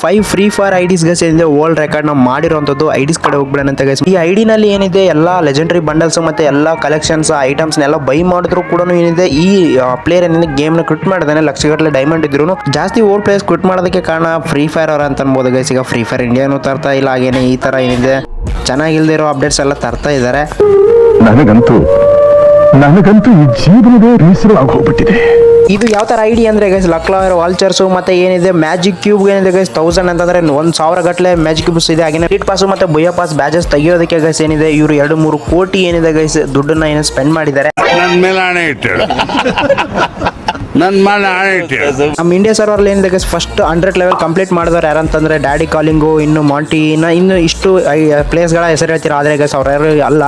Five free fire IDs guys ಏನಿದೆ world record ನಾವು ಮಾಡಿರುವಂತದ್ದು ಐಡಿಸ್ ಕಡೆ ಹೋಗ್ಬಿಡೋಣ ಅಂತ ಗೈಸ್ ಈ ಐಡಿ ನಲ್ಲಿ ಏನಿದೆ, ಎಲ್ಲಾ ಲೆಜೆಂಡರಿ ಬಂಡಲ್ಸ್ ಮತ್ತೆ ಎಲ್ಲಾ ಕಲೆಕ್ಷನ್ಸ್ ಐಟಮ್ಸ್ ಎಲ್ಲ ಬೈ ಮಾಡಿದ್ರು ಕೂಡ ಏನಿದೆ, ಈ ಪ್ಲೇಯರ್ ಏನಿದೆ ಗೇಮ್ನ ಕ್ವಿಟ್ ಮಾಡಿದಾನೆ ಲಕ್ಷಗಟ್ಟಲೆ ಡೈಮಂಡ್ ಇದ್ರು ಜಾಸ್ತಿ ಓಲ್ಡ್ ಪ್ಲೇಯರ್ಸ್ ಕ್ವಿಟ್ ಮಾಡೋದಕ್ಕೆ ಕಾರಣ ಫ್ರೀ ಫೈರ್ ಅವರ ಅಂತ ಅನ್ಬೋದು ಗೈಸ್ ಈಗ ಫ್ರೀ ಫೈರ್ ಇಂಡಿಯಾನು ತರ್ತಾ ಇಲ್ಲ, ಹಾಗೇನೆ ಈ ತರ ಏನಿದೆ. ಚೆನ್ನಾಗಿಲ್ದಿರೋ ಅಪ್ಡೇಟ್ಸ್ ಎಲ್ಲ ತರ್ತಾ ಇದ್ದಾರೆ ನನಗಂತೂ ನನಗಂತೂ ಈ ಜೀವನವೇ ಬೇಸರವಾಗಿ ಹೋಗ್ಬಿಟ್ಟಿದೆ ಇದು ಯಾವ ತರ ಐಡಿ ಅಂದ್ರೆ ಗೈಸ್ ಲಕ್ಲಾವರ್ ವಾಲ್ಚರ್ಸ್ ಮತ್ತೆ ಏನಿದೆ ಮ್ಯಾಜಿಕ್ ಕ್ಯೂಬ್ ಏನಿದೆ ಗೈಸ್ ತೌಸಂಡ್ ಅಂತಂದ್ರೆ ಒಂದ್ ಸಾವಿರ ಗಟ್ಟಲೆ ಮ್ಯಾಜಿಕ್ ಕ್ಯೂಬ್ಸ್ ಇದೆ. ಹಾಗೆ ಕಿಟ್ ಪಾಸ್ ಮತ್ತೆ ಬುಯ್ಯ ಪಾಸ್ ಬ್ಯಾಜಸ್ ತೆಗಿಯೋದಕ್ಕೆ ಗೈಸ್ ಏನಿದೆ ಇವರು ಎರಡು ಮೂರು ಕೋಟಿ ಏನಿದೆ ಗೈಸ್ ದುಡ್ಡನ್ನ ಏನೋ ಸ್ಪೆಂಡ್ ಮಾಡಿದ್ದಾರೆ. ನನ್ ಮೇಲೆ ಆಣೆ ಇಟ್ಟಳು ನನ್ ಮೇಲೆ ಆಣೆ ಇಟ್ಟಳು ನಮ್ಮ India server guys first hundred level complete ಮಾಡಿದವ್ರು ಯಾರಂತಂದ್ರೆ ಡ್ಯಾಡಿ ಕಾಲಿಂಗು ಇನ್ನು ಮಾಂಟಿ ಇನ್ನು ಇಷ್ಟು ಪ್ಲೇಸ್ಗಳ ಹೆಸರು ಹೇಳ್ತೀರಾ, ಆದರೆ ಗೈಸ್ ಅವ್ರು ಯಾರು ಅಲ್ಲ.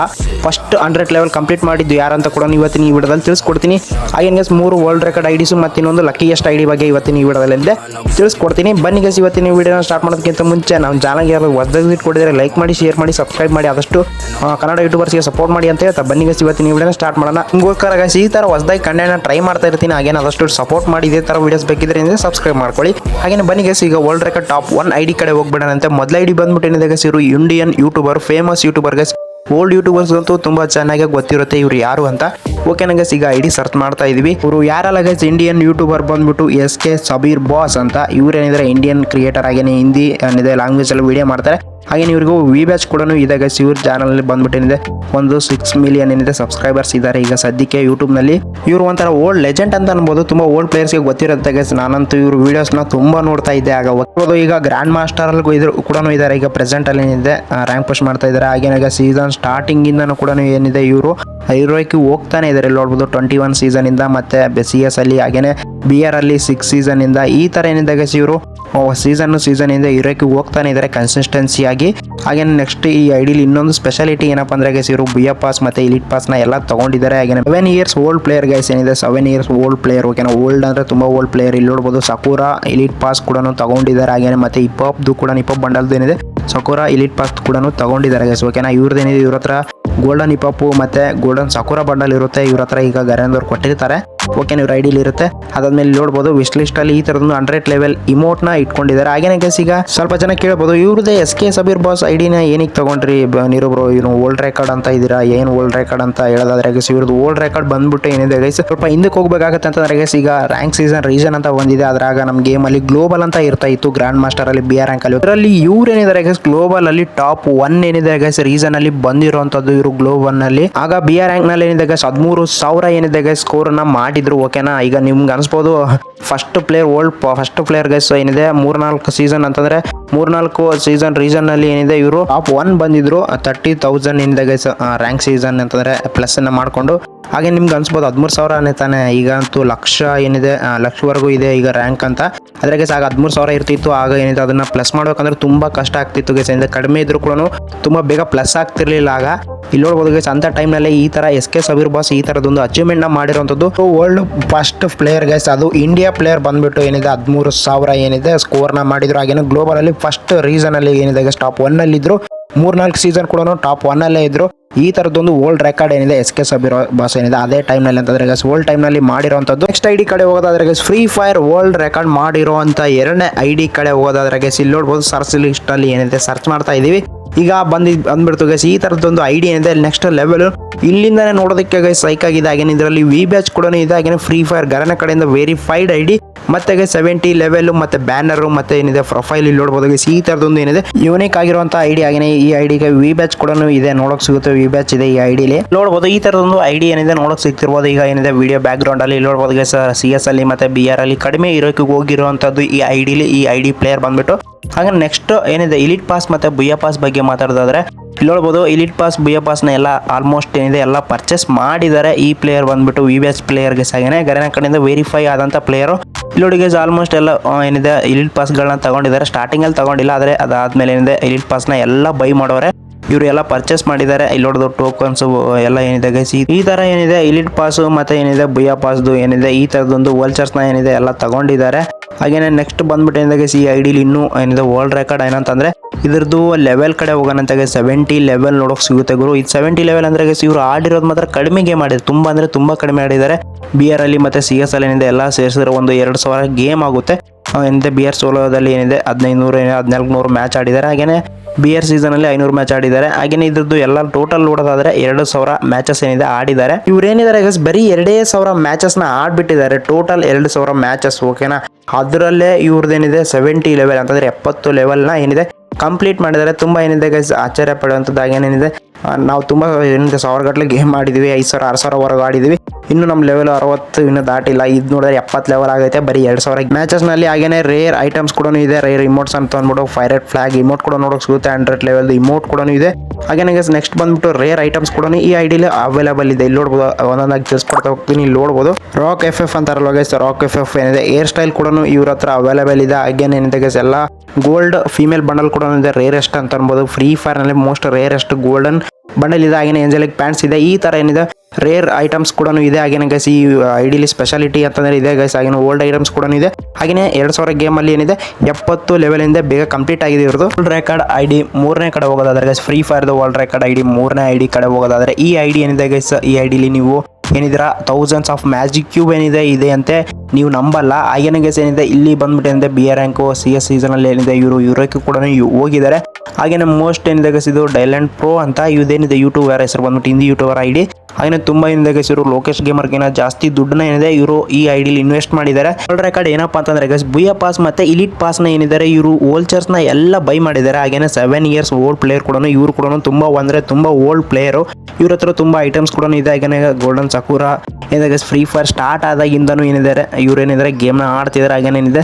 ಫಸ್ಟ್ ಹಂಡ್ರೆಡ್ ಲೆವೆಲ್ ಕಂಪ್ಲೀಟ್ ಮಾಡಿದ್ದು ಯಾರಂತ ಕೂಡ ಇವತ್ತಿನ ಈ ವಿಡದಲ್ಲಿ ತಿಳಿಸ್ಕೊಡ್ತೀನಿ. ಹಾಗೇನು ಗೈಸ್ ಮೂರು ವರ್ಲ್ಡ್ ರೆಕಾರ್ಡ್ ಐಡಿಸು ಮತ್ತು ಇನ್ನೊಂದು ಲಕ್ಕಿಯಸ್ಟ್ ಐಡಿ ಬಗ್ಗೆ ಇವತ್ತಿನ ಈ ವಿಡಿಯೋದಲ್ಲಿದೆ ತಿಳಿಸ್ಕೊಡ್ತೀನಿ. ಬನ್ನಿ ಗೈಸ್ ಇವತ್ತಿನ ವಿಡಿಯೋನ ಸ್ಟಾರ್ಟ್ ಮಾಡೋದಕ್ಕಿಂತ ಮುಂಚೆ ನಮ್ಮ ಚಾನಲ್ಗೆ ಯಾರು ಹೊಸದಾಗಿ ಕೊಟ್ಟಿದ್ದಾರೆ ಲೈಕ್ ಮಾಡಿ ಶೇರ್ ಮಾಡಿ ಸಬ್ಸ್ಕ್ರೈಬ್ ಮಾಡಿ, ಆದಷ್ಟು ಕನ್ನಡ ಯೂಟ್ಯೂಬರ್ಸ್ಗೆ ಸಪೋರ್ಟ್ ಮಾಡಿ ಅಂತ ಹೇಳ್ತಾ ಬನ್ನಿ ಗೈಸ್ ಇವತ್ತಿನ ವಿಡಿಯೋನ ಸ್ಟಾರ್ಟ್ ಮಾಡೋಣ. ನಿಮಗೋಸ್ಕರ ಗೈಸ್ ಈ ಥರ ಹೊಸದಾಗಿ ಕಂಟೆಂಟ್ನ ಟ್ರೈ ಮಾಡ್ತಾ ಇರ್ತೀನಿ. ಹಾಗೇನು ಆದಷ್ಟು ಸಪೋರ್ಟ್ ಮಾಡಿ ಇದೇ ಥರ ವೀಡಿಯೋಸ್ ಬೇಕಿದ್ರೆ ಸಬ್ಸ್ಕ್ರೈಬ್ ಮಾಡ್ಕೊಳ್ಳಿ. ಹಾಗೇನೆ ಬನ್ನಿ ಗೆಸ್ ಈಗ world record top one I D ಕಡೆ ಹೋಗ್ಬಿಡೋಣ ಅಂತ ಮೊದಲ ಡಿ ಬಂದ್ಬಿಟ್ಟು ಏನಿದೆ ಗೆಸ್ ಇವರು Indian YouTuber famous YouTuber guys old YouTubers ಅಂತೂ ತುಂಬಾ ಚೆನ್ನಾಗಿ ಗೊತ್ತಿರುತ್ತೆ ಇವ್ರು ಯಾರು ಅಂತ. ಓಕೆ ನಂಗೆ ಈಗ ಐಡಿ ಸರ್ಚ್ ಮಾಡ್ತಾ ಇದೀವಿ. ಇವರು ಯಾರಲ್ಲ ಗೈಸ್ ಇಂಡಿಯನ್ ಯೂಟ್ಯೂಬರ್ ಬಂದ್ಬಿಟ್ಟು ಎಸ್ ಕೆ ಸಬೀರ್ ಬಾಸ್ ಅಂತ. ಇವ್ರು ಏನಿದ್ರೆ ಇಂಡಿಯನ್ ಕ್ರಿಯೇಟರ್ ಆಗಿನೇ ಹಿಂದಿ ಏನಿದೆ ಲ್ಯಾಂಗ್ವೇಜ್ ಅಲ್ಲಿ ವಿಡಿಯೋ ಮಾಡ್ತಾರೆ. ಹಾಗೆ ಇವರಿಗೂ ವಿ ಬ್ಯಾಚ್ ಕೂಡ ಇದೆ ಗೈಸ್ ಇವ್ರ ಚಾನಲ್ ಬಂದ್ಬಿಟ್ಟು ಏನಿದೆ ಒಂದು ಸಿಕ್ಸ್ ಮಿಲಿಯನ್ ಏನಿದೆ ಸಬ್ಸ್ಕ್ರೈಬರ್ಸ್ ಇದ್ದಾರೆ ಈಗ ಸದ್ಯಕ್ಕೆ ಯೂಟ್ಯೂಬ್ನಲ್ಲಿ ಇವರು ಒಂಥರ ಓಲ್ಡ್ ಲೆಜೆಂಡ್ ಅಂತ ಅನ್ಬೋದು. ತುಂಬಾ ಓಲ್ಡ್ ಪ್ಲೇಯರ್ಸ್ಗೆ ಗೊತ್ತಿರುತ್ತೆ ಗೈಸ್ ನಾನಂತೂ ಇವ್ರ ವಿಡಿಯೋಸ್ನ ತುಂಬಾ ನೋಡ್ತಾ ಇದ್ದೆ. ಆಗ ಗೊತ್ತಿರೋದು ಈಗ ಗ್ರ್ಯಾಂಡ್ ಮಾಸ್ಟರ್ ಅಲ್ಲಿ ಇದ್ರು ಕೂಡ ಇದ್ದಾರೆ ಈಗ ಪ್ರೆಸೆಂಟ್ ಅಲ್ಲಿ ಏನಿದೆ ರ್ಯಾಂಕ್ ಪುಷ್ ಮಾಡ್ತಾ ಇದ್ದಾರೆ ಹಾಗೆ ಈಗ ಸೀಸನ್ ಸ್ಟಾರ್ಟಿಂಗ್ ಇಂದನೂ ಕೂಡ ಏನಿದೆ ಇವರು ಹೈರೋಯ್ಕ್ ಹೋಗ್ತಾನೆ ಇದ್ದಾರೆ ನೋಡ್ಬೋದು ಟ್ವೆಂಟಿ ಒನ್ ಸೀಸನ್ ಇಂದ ಮತ್ತೆ ಸಿ ಎಸ್ ಅಲ್ಲಿ ಹಾಗೇನೆ ಬಿ ಆರ್ ಅಲ್ಲಿ ಸಿಕ್ಸ್ ಸೀಸನ್ ಇಂದ ಈ ತರ ಏನಿದೆ ಗೈಸ್ ಇವರು. ಸೀಸನ್ ಸೀಸನ್ ಇಂದ ಇರೋಕೆ ಹೋಗ್ತಾನೆ ಇದ್ದಾರೆ ಕನ್ಸಿಸ್ಟೆನ್ಸಿ ಆಗಿ. ಹಾಗೆ ನೆಕ್ಸ್ಟ್ ಈ ಐಡಿಲಿ ಇನ್ನೊಂದು ಸ್ಪೆಷಾಲಿಟಿ ಏನಪ್ಪ ಅಂದ್ರೆ ಗೈಸ್ ಇವರು ಬಿ ಪಾಸ್ ಮತ್ತೆ ಇಲಿಟ್ ಪಾಸ್ನ ಎಲ್ಲ ತಗೊಂಡಿದ್ದಾರೆ ಹಾಗೆ seven years old player guys ಏನಿದೆ? ಸೆವೆನ್ ಇಯರ್ಸ್ ಓಲ್ಡ್ ಪ್ಲೇಯರ್ ಓಕೆನಾ ಓಲ್ಡ್ ಅಂದ್ರೆ ತುಂಬಾ ಓಲ್ಡ್ ಪ್ಲೇಯರ್ ಇಲ್ಲಿ ನೋಡ್ಬೋದು. ಸಕೂರಾ ಇಲಿಟ್ ಪಾಸ್ ಕೂಡ ತಗೊಂಡಿದ್ದಾರೆ ಹಾಗೇನೆ ಮತ್ತೆ ಇಪ್ಪಬ್ದು ಕೂಡ ಇಪ್ಪಬ್ ಬಂಡಲ್ದು ಏನಿದೆ? ಸಕೂರಾ ಇಲಿಟ್ ಪಾಸ್ ಕೂಡ ತಗೊಂಡಿದ್ದಾರೆ ಗೈಸ್ ಓಕೆನಾ ಇವ್ರದ್ದೇನಿದೆ ಇವ್ರ ಹತ್ರ ಗೋಲ್ಡನ್ ಇಪಪ್ಪು ಮತ್ತೆ ಗೋಲ್ಡನ್ ಸಕೂರ ಬಂಡಲ್ ಇರುತ್ತೆ. ಇವ್ರ ಹತ್ರ ಈಗ ಗರೇಂದ್ರ ಕೊಟ್ಟಿರ್ತಾರೆ. ಓಕೆ, ನೀವು ಐಡಿಲಿ ಇರುತ್ತೆ ಅದಾದ್ಮೇಲೆ ನೋಡ್ಬೋದು ವಿಶ್ ಲಿಸ್ಟ್ ಅಲ್ಲಿ ಈ ತರದೊಂದು ಹಂಡ್ರೆಡ್ ಲೆವೆಲ್ ಇಮೋಟ್ನ ಇಟ್ಕೊಂಡಿದ್ದಾರೆ. ಹಾಗೇನೆ ಗೆಸ್ ಈಗ ಸ್ವಲ್ಪ ಜನ ಕೇಳ್ಬೋದು ಇವ್ರದೇ ಎಸ್ ಕೆ ಸಬೀರ್ ಬಾಸ್ ಐಡಿನ ಏನಕ್ಕೆ ತಗೊಂಡ್ರಿ ನೀರು ನೀರೊಬ್ರು ಇವ್ರು ಓಲ್ಡ್ ರೆಕಾರ್ಡ್ ಅಂತ ಇದೀರಾ ಏನು ಓಲ್ಡ್ ರೆಕಾರ್ಡ್ ಅಂತ ಹೇಳೋದಾದ್ರೆ ಗೈಸ್ ಇವ್ರದ್ದು ಓಲ್ಡ್ ರೆಕಾರ್ಡ್ ಬಂದ್ಬಿಟ್ಟು ಏನಿದೆ ಗೈಸ್ ಸ್ವಲ್ಪ ಹಿಂದಕ್ಕೆ ಹೋಗ್ಬೇಕಾಗತ್ತೆ ಅಂತಂದ್ರೆ ಗೈಸ್ ಈಗ ರ್ಯಾಂಕ್ ಸೀಸನ್ ರೀಸನ್ ಅಂತ ಬಂದಿದೆ. ಅದ್ರಾಗ ನಮ್ಮ ಗೇಮ್ ಅಲ್ಲಿ ಗ್ಲೋಬಲ್ ಅಂತ ಇರ್ತಾ ಇತ್ತು. ಗ್ರ್ಯಾಂಡ್ ಮಾಸ್ಟರ್ ಅಲ್ಲಿ ಬಿ ಆರ್ ರ್ಯಾಂಕ್ ಅಲ್ಲಿ. ಇದರಲ್ಲಿ ಇವ್ರು ಏನಿದ್ದಾರೆ ಗೈಸ್ ಗ್ಲೋಬಲ್ ಅಲ್ಲಿ ಟಾಪ್ ಒನ್ ಏನಿದೆ ಗೈಸ್ ರೀಸನ್ ಅಲ್ಲಿ ಬಂದಿರುವಂತದ್ದು ಇವರು ಗ್ಲೋಬಲ್ನಲ್ಲಿ. ಆಗ ಬಿ ಆರ್ ರ್ಯಾಂಕ್ನಲ್ಲಿ ಏನಿದೆ ಗೈಸ್ ಹದಿಮೂರು ಸಾವಿರ ಏನಿದೆ ಗೈಸ್ ಸ್ಕೋರ್ನ ಮಾಡಿದ್ರು ಓಕೆನಾ ಈಗ ನಿಮ್ಗೆ ಅನಿಸ್ಬೋದು first player old first player guys ಏನಿದೆ, ಮೂರ್ನಾಲ್ಕು ಸೀಸನ್ ಅಂತಂದ್ರೆ ಮೂರ್ನಾಲ್ಕು ಸೀಸನ್ ರೀಸನ್ ಅಲ್ಲಿ ಏನಿದೆ, ಇವರು ಟಾಪ್ ಒನ್ ಬಂದಿದ್ರು ತರ್ಟಿ ತೌಸಂಡ್ ಇಂದ ರ್ಯಾಂಕ್ ಸೀಸನ್ ಅಂತಂದ್ರೆ ಪ್ಲಸ್ ಅನ್ನ ಮಾಡ್ಕೊಂಡು. ಹಾಗೆ ನಿಮ್ಗೆ ಅನ್ಸ್ಬೋದು, ಹದಿಮೂರು ಸಾವಿರ ತಾನೆ, ಈಗ ಅಂತೂ ಲಕ್ಷ ಏನಿದೆ ಲಕ್ಷವರೆಗೂ ಇದೆ ಈಗ ರ್ಯಾಂಕ್ ಅಂತ. ಅದ್ರ ಗೈಸ್ ಆಗ ಹದಿಮೂರು ಸಾವಿರ ಇರ್ತಿತ್ತು, ಆಗ ಏನಿದೆ ಅದನ್ನ ಪ್ಲಸ್ ಮಾಡ್ಬೇಕಂದ್ರೆ ತುಂಬಾ ಕಷ್ಟ ಆಗ್ತಿತ್ತು ಗೈಸ್ ಇಂದ ಕಡಿಮೆ ಇದ್ರು ಕೂಡ ತುಂಬಾ ಬೇಗ ಪ್ಲಸ್ ಆಗ್ತಿರ್ಲಿಲ್ಲ ಆಗ. ಇಲ್ಲಿ ನೋಡ್ಬೋದು ಗೈಸ್ ಅಂತ ಟೈಮ್ನಲ್ಲಿ ಈ ತರ ಎಸ್ ಕೆ ಸಬೀರ್ ಬಾಸ್ ಈ ತರದೊಂದು ಅಚೀವ್ಮೆಂಟ್ನ ಮಾಡಿರುವಂತದ್ದು ವರ್ಲ್ಡ್ ಫಸ್ಟ್ ಪ್ಲೇಯರ್ ಗೈಸ್ ಅದು ಇಂಡಿಯಾ ಪ್ಲೇಯರ್ ಬಂದ್ಬಿಟ್ಟು ಏನಿದೆ, ಹದಿಮೂರು ಸಾವಿರ ಏನಿದೆ ಸ್ಕೋರ್ನ ಮಾಡಿದ್ರು. ಹಾಗೇನೆ ಗ್ಲೋಬಲ್ ಅಲ್ಲಿ ಫಸ್ಟ್ ರೀಸನ್ ಅಲ್ಲಿ ಏನಿದೆ ಟಾಪ್ ಒನ್ ಅಲ್ಲಿ ಇದ್ರು. ಮೂರ್ನಾಲ್ಕು ಸೀಸನ್ ಕೂಡ ಟಾಪ್ ಒನ್ ಅಲ್ಲೇ ಇದ್ರು. ಈ ತರದೊಂದು ಓಲ್ಡ್ ರೆಕಾರ್ಡ್ ಏನಿದೆ ಎಸ್ ಕೆ ಸಬಿರೋ ಬಾಸ್ ಏನಿದೆ, ಅದೇ ಟೈಮ್ನಲ್ಲಿ ಅಂತಂದ್ರೆ ಗಸ್ ಓಲ್ಡ್ ಟೈಮ್ನಲ್ಲಿ ಮಾಡಿರುವಂತದ್ದು ನೆಕ್ಸ್ಟ್ ಡಿ ಕಡೆ ಹೋಗೋದಾದ್ರೆ guys free fire world record ಮಾಡಿರುವಂತ ಎರಡನೇ ಐ ಡಿ ಕಡೆ ಹೋಗೋದಾದ್ರೆ ಗಸ್ ಇಲ್ಲಿ ನೋಡ್ಬೋದು ಸರ್ಚ್ ಲಿಸ್ಟ್ ಅಲ್ಲಿ ಏನಿದೆ ಸರ್ಚ್ ಮಾಡ್ತಾ ಇದೀವಿ. ಈಗ ಬಂದಿ ಬಂದ್ಬಿಡ್ತು ಗೈಸ್ ಈ ತರದೊಂದು ಐಡಿ ಏನಿದೆ ನೆಕ್ಸ್ಟ್ ಲೆವೆಲ್ ಇಲ್ಲಿಂದಾನೆ ನೋಡೋದಕ್ಕೆ ಗೈಸ್ ಸೈಕ್ ಆಗಿದೆ. ಹಾಗೇನೆ ಇದರಲ್ಲಿ ವಿ ಬ್ಯಾಚ್ ಕೂಡ ಇದೆ. ಹಾಗೇನೆ ಫ್ರೀ ಫೈರ್ ಗರನ ಕಡೆಯಿಂದ ವೆರಿಫೈಡ್ ಐಡಿ ಮತ್ತೆ ಗೈಸ್ ಸೆವೆಂಟಿ ಲೆವೆಲ್ ಮತ್ತೆ ಬ್ಯಾನರ್ ಮತ್ತೆ ಏನಿದೆ ಪ್ರೊಫೈಲ್ ಇಲ್ಲಿ ನೋಡಬಹುದು ಗೈಸ್ ಈ ತರದೊಂದು ಏನಿದೆ ಯೂನಿಕ್ ಆಗಿರುವಂತಹ ಐಡಿ ಹಾಗೇನೆ ಈ ಐಡಿಗೆ ವಿ ಬ್ಯಾಚ್ ಕೂಡ ಇದೆ, ನೋಡಕ್ ಸಿಗುತ್ತೆ ವಿ ಬ್ಯಾಚ್ ಇದೆ ಈ ಐಡಿಲಿ ನೋಡಬಹುದು ಈ ತರದೊಂದು ಐಡಿ ಏನಿದೆ, ನೋಡಕ್ ಸಿಗ್ತಿರ್ಬೋದು. ಈಗ ಏನಿದೆ ವಿಡಿಯೋ ಬ್ಯಾಕ್ ಗ್ರೌಂಡ್ ಅಲ್ಲಿ ನೋಡಬಹುದು ಗೈಸ್ ಸಿ ಎಸ್ ಅಲ್ಲಿ ಮತ್ತೆ ಬಿ ಆರ್ ಅಲ್ಲಿ ಕಡಿಮೆ ಇರೋಕೆ ಹೋಗಿರುವಂತದ್ದು ಈ ಐಡಿಲಿ ಈ ಐಡಿ ಪ್ಲೇಯರ್ ಬಂದ್ಬಿಟ್ಟು. ಹಾಗೆ ನೆಕ್ಸ್ಟ್ ಏನಿದೆ ಇಲಿಟ್ ಪಾಸ್ ಮತ್ತೆ ಬುಯ್ಯ ಪಾಸ್ ಬಗ್ಗೆ ಮಾತಾಡೋದಾದ್ರೆ, ಇಲ್ಲಿ ನೋಡ್ಬೋದು ಇಲಿಟ್ ಪಾಸ್ ಬುಯ್ಯ ಪಾಸ್ನ ಎಲ್ಲ ಆಲ್ಮೋಸ್ಟ್ ಏನಿದೆ, ಎಲ್ಲ ಪರ್ಚೇಸ್ ಮಾಡಿದ್ದಾರೆ. ಈ ಪ್ಲೇಯರ್ ಬಂದ್ಬಿಟ್ಟು ವಿ ಬಿ ಎಸ್ ಪ್ಲೇಯರ್ಗೆ ಸಾಗೇನೆ, ಗರಿನ ಕಡೆಯಿಂದ ವೆರಿಫೈ ಆದಂಥ ಪ್ಲೇಯರು ಇಲ್ಲಿ ನೋಡಿ ಗೈಸ್ ಆಲ್ಮೋಸ್ಟ್ ಎಲ್ಲ ಏನಿದೆ ಇಲಿಟ್ ಪಾಸ್ಗಳನ್ನ ತಗೊಂಡಿದ್ದಾರೆ. ಸ್ಟಾರ್ಟಿಂಗಲ್ಲಿ ತಗೊಂಡಿಲ್ಲ, ಆದರೆ ಅದಾದ್ಮೇಲೆ ಏನಿದೆ ಇಲಿಟ್ ಪಾಸ್ನ ಎಲ್ಲ ಬೈ ಮಾಡೋರೆ. ಇವರು ಎಲ್ಲ ಪರ್ಚೇಸ್ ಮಾಡಿದ್ದಾರೆ. ಇಲ್ಲಿ ನೋಡೋದು ಟೋಕನ್ಸ್ ಎಲ್ಲ ಏನಿದೆ ಗೈಸ್ ಈ ತರ ಏನಿದೆ ಇಲಿಟ್ ಪಾಸ್ ಮತ್ತೆ ಏನಿದೆ ಬುಯ್ಯ ಪಾಸ್ ಏನಿದೆ, ಈ ತರದೊಂದು ವೋಲ್ಚರ್ಸ್ನ ಏನಿದೆ, ಎಲ್ಲ ತಗೊಂಡಿದ್ದಾರೆ. ಹಾಗೇನೆ ನೆಕ್ಸ್ಟ್ ಬಂದ್ಬಿಟ್ಟು ಏನಿದೆ ಈ ಐಡಿಲಿ ಇನ್ನೂ ಏನಿದೆ ವರ್ಲ್ಡ್ ರೆಕಾರ್ಡ್ ಏನಂತಂದ್ರೆ, ಇದ್ರದ್ದು ಲೆವೆಲ್ ಕಡೆ ಹೋಗೋಣಂತಾಗೆ ಸೆವೆಂಟಿ ಲೆವೆಲ್ ನೋಡೋಕೆ ಸಿಗುತ್ತೆ ಗುರು. ಇದು ಸೆವೆಂಟಿ ಲೆವೆಲ್ ಅಂದ್ರೆ ಇವರು ಆಡಿರೋದು ಮಾತ್ರ ಕಡಿಮೆ ಗೇಮ್ ಆಡಿದ್ರು ತುಂಬ ಅಂದ್ರೆ ತುಂಬ ಕಡಿಮೆ ಆಡಿದ್ದಾರೆ. ಬಿ ಆರ್ ಅಲ್ಲಿ ಮತ್ತೆ ಸಿ ಎಸ್ ಅಲ್ಲಿ ಏನಿದೆ, ಎಲ್ಲ ಸೇರಿಸಿದ್ರೆ ಒಂದು ಎರಡು ಸಾವಿರ ಗೇಮ್ ಆಗುತ್ತೆ. ಏನಿದೆ ಬಿ ಆರ್ ಸೋಲೋದಲ್ಲಿ ಏನಿದೆ ಹದಿನೈದು ನೂರು ಹದಿನಾಲ್ಕು ನೂರು ಮ್ಯಾಚ್ ಆಡಿದ್ದಾರೆ. ಹಾಗೆಯೇ ಬಿ ಆರ್ ಸೀಸನಲ್ಲಿ ಐನೂರು ಮ್ಯಾಚ್ ಆಡಿದ್ದಾರೆ. ಹಾಗೆಯೇ ಇದ್ರದ್ದು ಎಲ್ಲ ಟೋಟಲ್ ನೋಡೋದಾದ್ರೆ ಎರಡು ಸಾವಿರ ಮ್ಯಾಚಸ್ ಏನಿದೆ ಆಡಿದ್ದಾರೆ. ಇವ್ರು guys? ಬರೀ ಎರಡೇ ಸಾವಿರ ಮ್ಯಾಚಸ್ನ ಆಡ್ಬಿಟ್ಟಿದ್ದಾರೆ. ಟೋಟಲ್ ಎರಡು ಸಾವಿರ ಮ್ಯಾಚಸ್ ಓಕೆನಾ ಅದರಲ್ಲೇ ಇವ್ರದ್ದೇನಿದೆ ಸೆವೆಂಟಿ ಲೆವೆಲ್ ಅಂತಂದರೆ ಎಪ್ಪತ್ತು ಲೆವೆಲ್ನ ಏನಿದೆ? ಕಂಪ್ಲೀಟ್ ಮಾಡಿದ್ದಾರೆ. ತುಂಬ ಏನಿದೆ ಗೈಸ್ ಆಶ್ಚರ್ಯ ಪಡುವಂಥದ್ದು ಹಾಗೇನೇನಿದೆ ನಾವು ತುಂಬ ಏನಿದೆ ಸಾವಿರಗಟ್ಟಲೆ ಗೇಮ್ ಆಡಿದ್ವಿ, ಐದು ಸಾವಿರ, ಆರು ಸಾವಿರವರೆಗೂ ಆಡಿದ್ವಿ. ಇನ್ನು ನಮ್ಮ ಲೆವೆಲ್ ಅರವತ್ತು ಇನ್ನೂ ದಾಟಿಲ್ಲ. ಇದು ನೋಡಿದ್ರೆ ಎಪ್ಪತ್ತು ಲೆವೆಲ್ ಆಗೈತೆ, ಬರೀ ಎರಡು ಸಾವಿರ ಮ್ಯಾಚಸ್ನಲ್ಲಿ ಹಾಗೇನೆ ರೇರ್ ಐಟಮ್ಸ್ ಕೂಡ ಇದೆ. ರೇರ್ ಇಮೋಟ್ಸ್ ಅಂತ ಅಂದ್ಬಿಟ್ಟು ಫೈರೆಟ್ ಫ್ಲಾಗ್ ಇಮೋಟ್ ಕೂಡ ನೋಡೋಕೆ ಸಿಗುತ್ತೆ. ಹಂಡ್ರೆಡ್ ಲೆವೆಲ್ ಇಮೋಟ್ ಕೂಡ ಇದೆ. ಹಾಗೇನೆ ನೆಕ್ಸ್ಟ್ ಬಂದ್ಬಿಟ್ಟು ರೇರ್ ಐಟಮ್ಸ್ ಕೂಡ ಈ ಐಡಿಲಿ ಅವೈಲೇಬಲ್ ಇದೆ. ಇಲ್ಲಿ ನೋಡ್ಬೋದು, ಒಂದೊಂದಾಗಿ ತಿಳಿಸ್ಕೊಡ್ತಾ ಹೋಗ್ತೀನಿ. ಇಲ್ಲಿ ನೋಡ್ಬೋದು ರಾಕ್ ಎಫ್ ಎಫ್ ಅಂತಾರಲ್ಲ ಗೈಸ್ ರಾಕ್ ಎಫ್ ಎಫ್ ಏನಿದೆ ಏರ್ ಸ್ಟೈಲ್ ಕೂಡ ಇವ್ರ ಹತ್ರ ಅವೈಲೇಬಲ್ ಇದೆ. ಹಾಗೇನೆ ಏನಿದೆ ಗೈಸ್ ಎಲ್ಲ ಗೋಲ್ಡ್ ಫೀಮೇಲ್ ಬಂಡಲ್ ಕೂಡ ಇದೆ. ರೇರೆಸ್ಟ್ ಅಂತ ಅನ್ಬೋದು ಫ್ರೀ ಫೈರ್ನಲ್ಲಿ ಮೋಸ್ಟ್ ರೇರೆಸ್ಟ್ ಗೋಲ್ಡನ್ ಬಂಡಲ್ ಇದೆ ಹಾಗೇನೆ ಏಂಜಲಿಕ್ ಪ್ಯಾಂಟ್ಸ್ ಇದೆ. ಈ ಥರ ಏನಿದೆ? ರೇರ್ ಐಟಮ್ಸ್ ಕೂಡ ಇದೆ. ಹಾಗೇನೆ ಗೈಸ್ ಈ ಐಡಿಲಿ ಸ್ಪೆಷಾಲಿಟಿ ಅಂತಂದ್ರೆ ಇದೆ ಗೈಸ್ ಹಾಗೇನೆ ಓಲ್ಡ್ ಐಟಮ್ಸ್ ಕೂಡ ಇದೆ. ಹಾಗೇನೆ ಎರಡು ಸಾವಿರ ಗೇಮಲ್ಲಿ ಏನಿದೆ? ಎಪ್ಪತ್ತು ಲೆವೆಲಿಂದ ಬೇಗ ಕಂಪ್ಲೀಟ್ ಆಗಿದೆ ಇವ್ರದ್ದು. ವರ್ಲ್ಡ್ ರೆಕಾರ್ಡ್ ಐ ಡಿ ಮೂರನೇ ಕಡೆ ಹೋಗೋದಾದ್ರೆ ಗೈಸ್ ಫ್ರೀ ಫೈರ್ದು ವರ್ಲ್ಡ್ ರೆಕಾರ್ಡ್ ಐ ಡಿ ಮೂರನೇ ಐ ಡಿ ಕಡೆ ಹೋಗೋದಾದ್ರೆ ಈ ಐ ಡಿ ಏನಿದೆ ಗೈಸ್ ಈ ಐ ಡಿಲಿ ನೀವು ಏನಿದ್ದೀರಾ ಥೌಸಂಡ್ಸ್ ಆಫ್ ಮ್ಯಾಜಿಕ್ ಕ್ಯೂಬ್ ಏನಿದೆ, ಇದೆ ಅಂತೆ. ನೀವು ನಂಬಲ್ಲ. ಹಾಗೇನೆ ಗೆಸ್ ಏನಿದೆ, ಇಲ್ಲಿ ಬಂದ್ಬಿಟ್ಟು ಏನಿದೆ B R rank C S ಸೀಸನಲ್ಲಿ ಏನಿದೆ, ಇವರು ಯುರೋಕ್ಕೆ ಕೂಡ ಹೋಗಿದ್ದಾರೆ. ಹಾಗೇನೆ ಮೋಸ್ಟ್ ಏನಿದೆ ಗೈಸ್ ಇದು ಡೈಲ್ಯಾಂಡ್ ಪ್ರೋ ಅಂತ, ಇದೇನಿದೆ ಯೂಟ್ಯೂಬರ್ ಹೆಸರು ಬಂದ್ಬಿಟ್ಟು ಹಿಂದಿ ಯೂಟ್ಯೂಬರ್ ಐ ಡಿ ಹಾಗೆ ತುಂಬ ಏನಿದೆ ಗೈಸ್ ಇವರು ಲೋಕೇಶ್ ಗೇಮರ್ಗಿನ ಜಾಸ್ತಿ ದುಡ್ಡನ್ನ ಏನಿದೆ, ಇವರು ಈ ಐಡಿಲಿ ಇನ್ವೆಸ್ಟ್ ಮಾಡಿದ್ದಾರೆ. ವರ್ಲ್ಡ್ ರೆಕಾರ್ಡ್ ಏನಪ್ಪಾ ಅಂತಂದ್ರೆ ಗಸ್ ಬುಯ ಪಾಸ್ ಮತ್ತೆ ಇಲಿಟ್ ಪಾಸ್ನ ಏನಿದ್ದಾರೆ, ಇವರು ನ ಎಲ್ಲ ಬೈ ಮಾಡಿದ್ದಾರೆ. ಹಾಗೇನೆ ಸೆವೆನ್ ಇಯರ್ಸ್ ಓಲ್ಡ್ ಪ್ಲೇಯರ್ ಕೂಡ ಇವರು ಕೂಡ ತುಂಬಾ ಅಂದ್ರೆ ತುಂಬಾ ಓಲ್ಡ್ ಪ್ಲೇಯರು ಇವ್ರ ಹತ್ರ ತುಂಬಾ ಐಟಮ್ಸ್ ಕೂಡ ಇದೆ. ಹಾಗೇನೆ ಗೋಲ್ಡನ್ ಸಕೂರ ಏನಿದೆ ಫ್ರೀ ಫೈರ್ ಸ್ಟಾರ್ಟ್ ಆದಾಗಿಂದನೂ ಏನಿದ್ದಾರೆ, ಇವ್ರು ಏನಿದ್ದಾರೆ ಗೇಮ್ನ ಆಡ್ತಿದ್ದಾರೆ ಹಾಗೇನೆ ಏನಿದೆ.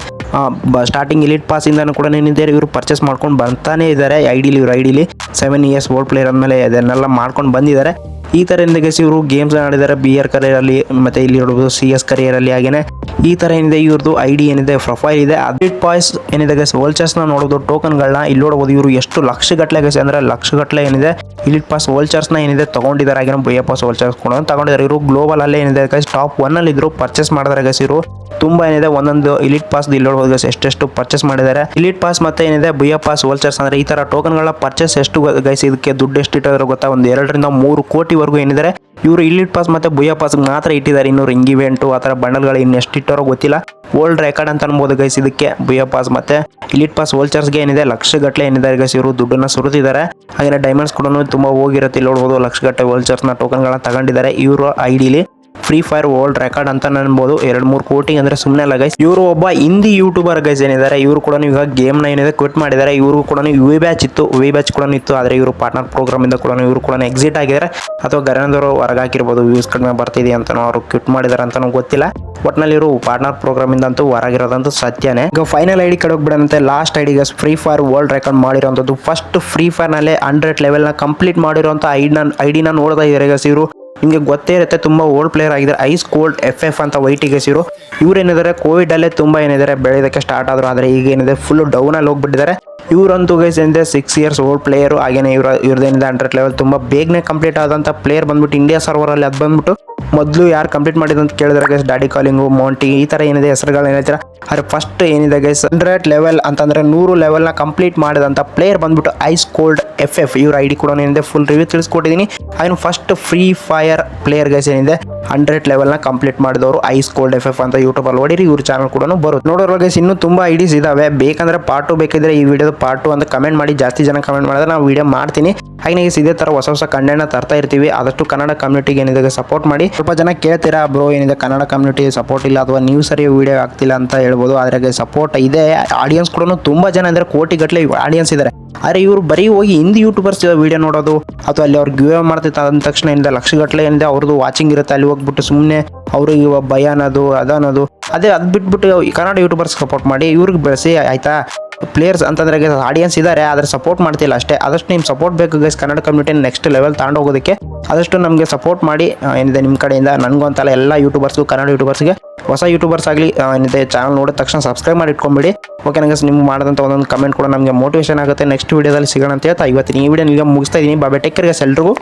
ಸ್ಟಾರ್ಟಿಂಗ್ ಇಲಿಟ್ ಪಾಸ್ ಇಂದನೂ ಕೂಡ ಏನಿದ್ದಾರೆ, ಇವರು ಪರ್ಚೇಸ್ ಮಾಡ್ಕೊಂಡು ಬರ್ತಾನೆ ಇದ್ದಾರೆ ಐಡಿಲಿ ಇವ್ರ ಐಡಿಲಿ ಸೆವೆನ್ ಇಯರ್ಸ್ ಓಲ್ಡ್ ಪ್ಲೇಯರ್ ಅಂದಮೇಲೆ ಅದನ್ನೆಲ್ಲ ಮಾಡ್ಕೊಂಡು ಬಂದಿದ್ದಾರೆ ಈ ಥರ ಏನಿದೆ ಇವರು ಗೇಮ್ಸ್ ಆಡಿದ್ದಾರೆ ಬಿ ಆರ್ ಕರಿಯರಲ್ಲಿ ಮತ್ತು ಇಲ್ಲಿ ನೋಡ್ಬೋದು ಸಿ ಎಸ್ ಕರಿಯರಲ್ಲಿ ಹಾಗೇನೆ. ಈ ತರ ಏನಿದೆ ಇವ್ರದ್ದು ಐ ಡಿ ಏನಿದೆ ಪ್ರೊಫೈಲ್ ಇದೆ. ಅಪ್ಡೇಟ್ ಪಾಯ್ಸ್ ಏನಿದೆ ಗೈಸ್ ವೋಲ್ಚರ್ಸ್ನ ನೋಡೋದು ಟೋಕನ್ ಗಳನ್ನ ಇಲ್ಲಿ ನೋಡಬಹುದು ಇವರು ಎಷ್ಟು ಲಕ್ಷ ಗಟ್ಟಲೆ ಗೈಸ್ ಅಂದ್ರೆ ಲಕ್ಷ ಗಟ್ಟಲೆ ಏನಿದೆ ಇಲ್ಲಿ ಪಾಸ್ ವೋಲ್ಚರ್ಸ್ನ ಏನಿದೆ ತಗೊಂಡಿದ್ದಾರೆ. ಆಗಿನ ಬಿ ಪಾಸ್ ವೋಲ್ಚರ್ಸ್ ಕೂಡ ತಗೊಂಡಿದ್ದಾರೆ. ಇವರು ಗ್ಲೋಬಲ್ ಅಲ್ಲೇ ಏನಿದೆ ಗೈಸ್ ಟಾಪ್ ಒನ್ ಅಲ್ಲಿ ಇದ್ರು ಪರ್ಚೇಸ್ ಮಾಡಿದ್ದಾರೆ ಗೈಸ್ ಇವರು. ತುಂಬಾ ಏನಿದೆ, ಒಂದೊಂದು ಇಲಿಟ್ ಪಾಸ್ ಇಲ್ಲಿ ನೋಡಬಹುದು ಗೈಸ್ ಎಷ್ಟೆಷ್ಟು ಪರ್ಚೇಸ್ ಮಾಡಿದ್ದಾರೆ. ಇಲಿಟ್ ಪಾಸ್ ಮತ್ತೆ ಏನಿದೆ ಬಿ ಪಾಸ್ ವೋಲ್ಚರ್ಸ್ ಅಂದ್ರೆ ಈ ತರ ಟೋಕನ್ಗಳ ಪರ್ಚೇಸ್ ಎಷ್ಟು ಗೈಸ್ ಇದಕ್ಕೆ ದುಡ್ಡು ಎಷ್ಟು ಇಟ್ಟಿದ್ರು ಗೊತ್ತಾ? ಒಂದು ಎರಡರಿಂದ ಮೂರು ಕೋಟಿವರೆಗೂ ಏನಿದ್ದಾರೆ. ಇವರು ಇಲ್ಲಿಟ್ ಪಾಸ್ ಮತ್ತೆ ಬುಯ್ಯ ಪಾಸ್ ಮಾತ್ರ ಇಟ್ಟಿದ್ದಾರೆ. ಇನ್ನು ರಿಂಗ್ ಇವೆಂಟ್ ಆ ಥರ ಬಂಡಲ್ಗಳು ಇನ್ನು ಎಷ್ಟು ಇಟ್ಟರೋ ಗೊತ್ತಿಲ್ಲ. ಓಲ್ಡ್ ರೆಕಾರ್ಡ್ ಅಂತ ಅನ್ಬೋದು ಗೈಸ್ ಇದಕ್ಕೆ ಬುಯ್ಯ ಪಾಸ್ ಮತ್ತೆ ಇಲ್ಲಿಟ್ ಪಾಸ್ ವೋಲ್ಚರ್ಸ್ಗೆ ಏನಿದೆ? ಲಕ್ಷ ಗಟ್ಟಲೆ ಏನಿದ್ದಾರೆ ಗೈಸ್ ಇವರು? ದುಡ್ಡನ್ನ ಸುರಿದಿದ್ದಾರೆ. ಹಾಗೆ ಡೈಮಂಡ್ಸ್ ಕೂಡ ತುಂಬಾ ಹೋಗಿರುತ್ತೆ. ನೋಡ್ಬೋದು ಲಕ್ಷ ಗಟ್ಟಲೆ ಟೋಕನ್ ಟೋಕನ್ಗಳನ್ನ ತಗೊಂಡಿದ್ದಾರೆ. ಇವರು ಐಡಿಲಿ ಫ್ರೀ ಫೈರ್ ವರ್ಲ್ಡ್ ರೆಕಾರ್ಡ್ ಅಂತ ಅನ್ಬೋದು. ಎರಡು ಮೂರು ಕೋಟಿ ಅಂದ್ರೆ ಸುಮ್ಮನೆ ಅಲ್ಲ ಗೈಸ್ ಇವರು ಒಬ್ಬ ಹಿಂದಿ ಯೂಟ್ಯೂಬರ್ ಗೈಸ್ ಏನಿದ್ದಾರೆ, ಇವರು ಕೂಡ ಗೇಮ್ನ ಏನಿದೆ ಕ್ವಿಟ್ ಮಾಡಿದ್ದಾರೆ. ಇವರು ಕೂಡ ವಿ ಬ್ಯಾಚ್ ಇತ್ತು. ವಿ ಬ್ಯಾಚ್ ಕೂಡ ಇತ್ತು. ಆದರೆ ಇವರು ಪಾರ್ಟ್ನರ್ ಪ್ರೋಗ್ರಾಮ್ ಇಂದ ಕೂಡ ಇವರು ಕೂಡ ಎಕ್ಸಿಟ್ ಆಗಿದ್ದಾರೆ. ಅಥವಾ ಗರನದವರು ಹೊರಗೆ ಹಾಕಿರ್ಬೋದು. ವ್ಯೂಸ್ ಕಡಿಮೆ ಬರ್ತಿದೆ ಅಂತನೋ, ಅವರು ಕ್ವಿಟ್ ಮಾಡಿದ್ದಾರೆ ಅಂತನೋ ಗೊತ್ತಿಲ್ಲ. ಒಟ್ನಲ್ಲಿ ಇವರು ಪಾರ್ಟ್ನರ್ ಪ್ರೋಗ್ರಾಮ್ ಇಂದ ಅಂತೂ ಹೊರಗಿರೋದಂತೂ ಸತ್ಯನೇ. ಈಗ ಫೈನಲ್ ಐಡಿ ಕಡೆ ಹೋಗ್ಬಿಡಂತೆ ಲಾಸ್ಟ್ ಐಡಿಗೆ ಫ್ರೀ ಫೈರ್ ವರ್ಲ್ಡ್ ರೆಕಾರ್ಡ್ ಮಾಡಿರೋಂಥದ್ದು. ಫಸ್ಟ್ ಫ್ರೀ ಫೈರ್ನಲ್ಲಿ ಹಂಡ್ರೆಡ್ನ ಕಂಪ್ಲೀಟ್ ಮಾಡಿರೋಂಥ ಐಡಿನ ಐಡಿನ ನೋಡ್ತಾ ಇದ್ದಾರೆ ಗೈಸ್ ಇವರು. ನಿಮಗೆ ಗೊತ್ತೇ ಇರುತ್ತೆ, ತುಂಬ ಓಲ್ಡ್ ಪ್ಲೇಯರ್ ಆಗಿದ್ದಾರೆ. ಐಸ್ ಕೋಲ್ಡ್ ಎಫ್ ಎಫ್ ಅಂತ ವೈಟಿಗೆ ಸಿರೋ ಇವ್ರು ಏನಿದ್ದಾರೆ ಕೋವಿಡ್ ಅಲ್ಲೇ ತುಂಬ ಏನಿದ್ದಾರೆ, ಬೆಳೆಯೋದಕ್ಕೆ ಸ್ಟಾರ್ಟ್ ಆದ್ರು. ಆದರೆ ಈಗ ಏನಿದೆ ಫುಲ್ ಡೌನ್ ಅಲ್ಲಿ ಹೋಗ್ಬಿಟ್ಟಿದ್ದಾರೆ. ಇವರಂತೂ ಗೈಸ್ ಏನಿದೆ ಸಿಕ್ಸ್ ಇಯರ್ಸ್ ಓಲ್ಡ್ ಪ್ಲೇಯರು ಹಾಗೇನೆ ಇವ್ರ ಇವ್ರದ್ದೇನಿದೆ ಹಂಡ್ರೆಡ್ ಲೆವೆಲ್ ತುಂಬ ಬೇಗನೆ ಕಂಪ್ಲೀಟ್ ಆದಂಥ ಪ್ಲೇಯರ್ ಬಂದ್ಬಿಟ್ಟು ಇಂಡಿಯಾ ಸರ್ವರ್ ಅಲ್ಲಿ ಅದು ಬಂದ್ಬಿಟ್ಟು ಮೊದಲು ಯಾರು ಕಂಪ್ಲೀಟ್ ಮಾಡಿದ್ರು ಅಂತ ಕೇಳಿದ್ರೆ ಗೈಸ್ ಡ್ಯಾಡಿ ಕಾಲಿಂಗು ಮೌಂಟಿ ಈ ಥರ ಏನಿದೆ ಹೆಸರುಗಳನ್ನ ಹೇಳ್ತೀರಾ? ಆದರೆ ಫಸ್ಟ್ ಏನಿದೆ ಗೈಸ್ ಹಂಡ್ರೆಡ್ ಲೆವೆಲ್ ಅಂತಂದ್ರೆ ನೂರು ಲೆವೆಲ್ನ ಕಂಪ್ಲೀಟ್ ಮಾಡಿದಂಥ ಪ್ಲೇಯರ್ ಬಂದ್ಬಿಟ್ಟು ಐಸ್ ಕೋಲ್ಡ್ ಎಫ್ ಎಫ್ ಇವ್ರ ಐ ಡಿ ಕೂಡ ಏನಿದೆ ಫುಲ್ ರಿವ್ಯೂ ತಿಳಿಸ್ಕೊಟ್ಟಿದ್ದೀನಿ ಅದನ್ನು first free fire player guys ಏನಿದೆ ಹಂಡ್ರೆಡ್ ಲೆವೆಲ್ನ ಕಂಪ್ಲೀಟ್ ಮಾಡಿದವರು ಐಸ್ ಕೋಲ್ಡ್ ಎಫ್ ಎಫ್ ಅಂತ ಯೂಟ್ಯೂಬಲ್ಲಿ ಓಡಿರಿ ಇವ್ರ ಚಾನಲ್ ಕೂಡ ಬರುತ್ತೆ. ನೋಡೋರು ಗೈಸ್ ಇನ್ನೂ ತುಂಬ ಐಡಿಸ್ ಇದಾವೆ. ಬೇಕಂದ್ರೆ ಪಾಟು ಟು ಬೇಕಿದ್ರೆ ಈ ವಿಡಿಯೋದ ಪಾರ್ಟ್ ಟು ಅಂತ ಕಮೆಂಟ್ ಮಾಡಿ, ಜಾಸ್ತಿ ಜನ ಕಮೆಂಟ್ ಮಾಡಿದ್ರೆ ನಾವು ವಿಡಿಯೋ ಮಾಡ್ತೀನಿ. ಹಾಗೆ ಇದೇ ಥರ ಹೊಸ ಹೊಸ ಕಂಟೆಂಟ್ನ ತರ್ತಾ ಇರ್ತೀವಿ. ಆದಷ್ಟು ಕನ್ನಡ ಕಮ್ಯುನಿಟಿಗೆ ಏನಿದೆ ಸಪೋರ್ಟ್ ಮಾಡಿ. ಸ್ವಲ್ಪ ಜನ ಕೇಳ್ತೀರಾ, ಬ್ರೋ, ಏನಿದೆ? ಕನ್ನಡ ಕಮ್ಯುನಿಟಿ ಸಪೋರ್ಟ್ ಇಲ್ಲ ಅಥವಾ ನೀವು ಸರಿ ವಿಡಿಯೋ ಆಗ್ತಿಲ್ಲ ಅಂತ ಹೇಳ್ಬೋದು. ಅದ್ರಾಗೆ ಸಪೋರ್ಟ್ ಇದೆ. ಆಡಿಯನ್ಸ್ ಕೂಡ ತುಂಬ ಜನ ಅಂದರೆ ಕೋಟಿ ಗಟ್ಟಲೆ ಆಡಿಯನ್ಸ್ ಇದ್ದಾರೆ. ಆದರೆ ಇವರು ಬರೀ ಹೋಗಿ ಹಿಂದಿ ಯೂಟ್ಯೂಬರ್ಸ್ ವಿಡಿಯೋ ನೋಡೋದು ಅಥವಾ ಅಲ್ಲಿ ಅವ್ರು ಗಿವ್ ಮಾಡ್ತಿತ್ತು ಅಂದ ತಕ್ಷಣ ಏನಿದೆ ಲಕ್ಷ ಗಟ್ಟಲೆ ಏನಿದೆ, ಅವ್ರದ್ದು ವಾಚಿಂಗ್ ಇರುತ್ತೆ. ಅಲ್ಲಿ ಹೋಗ್ಬಿಟ್ಟು ಸುಮ್ಮನೆ ಅವ್ರಿಗೆ ಭಯ ಅನ್ನೋದು ಅದನ್ನೋದು ಅದೇ ಅದು ಬಿಟ್ಬಿಟ್ಟು ಕನ್ನಡ ಯೂಟ್ಯೂಬರ್ಸ್ ಸಪೋರ್ಟ್ ಮಾಡಿ, ಇವ್ರಿಗೆ ಬೆಳೆಸಿ, ಆಯ್ತಾ? ಪ್ಲೇಯರ್ಸ್ ಅಂತಂದ್ರೆ ಆಡಿಯನ್ಸ್ ಇದ್ದಾರೆ ಆದರೆ ಸಪೋರ್ಟ್ ಮಾಡ್ತಿಲ್ಲ ಅಷ್ಟೇ. ಆದಷ್ಟು ನಿಮ್ಮ ಸಪೋರ್ಟ್ ಬೇಕು guys Kannada community next level ತಗೊಂಡು ಹೋಗೋದಕ್ಕೆ. ಆದಷ್ಟು ನಮಗೆ ಸಪೋರ್ಟ್ ಮಾಡಿ ಏನಿದೆ ನಿಮ್ಮ ಕಡೆಯಿಂದ, ನನಗೂ ಅಂತಲ್ಲ ಎಲ್ಲ ಯೂಟ್ಯೂಬರ್ಸ್ಗೂ ಕನ್ನಡ ಯೂಟ್ಯೂಬರ್ಸ್ಗೆ ಹೊಸ ಯೂಟ್ಯೂಬರ್ಸ್ ಆಗಲಿ ಏನಿದೆ ಚಾನಲ್ ನೋಡಿದ ತಕ್ಷಣ ಸಬ್ಸ್ಕ್ರೈಬ್ ಮಾಡಿ ಇಟ್ಕೊಂಬಿಡಿ. ಓಕೆ ನನಗೆ ನಿಮ್ಗೆ ಮಾಡಿದಂಥ ಒಂದೊಂದು ಕಮೆಂಟ್ ಕೂಡ ನಮಗೆ ಮೋಟಿವೇಶನ್ ಆಗುತ್ತೆ. ನೆಕ್ಸ್ಟ್ ವೀಡಿಯೋದಲ್ಲಿ ಸಿಗೋಣ ಅಂತ ಹೇಳ್ತಾ, ಇವತ್ತಿನ ಈ ವಿಡಿಯೋ ನಿಮಗೆ ಮುಗಿಸ್ತಾ ಇದ್ದೀನಿ ಬಾಬೆ ಟೆಕ್ಕರ್ಗೆ ಎಲ್ರಿಗೂ.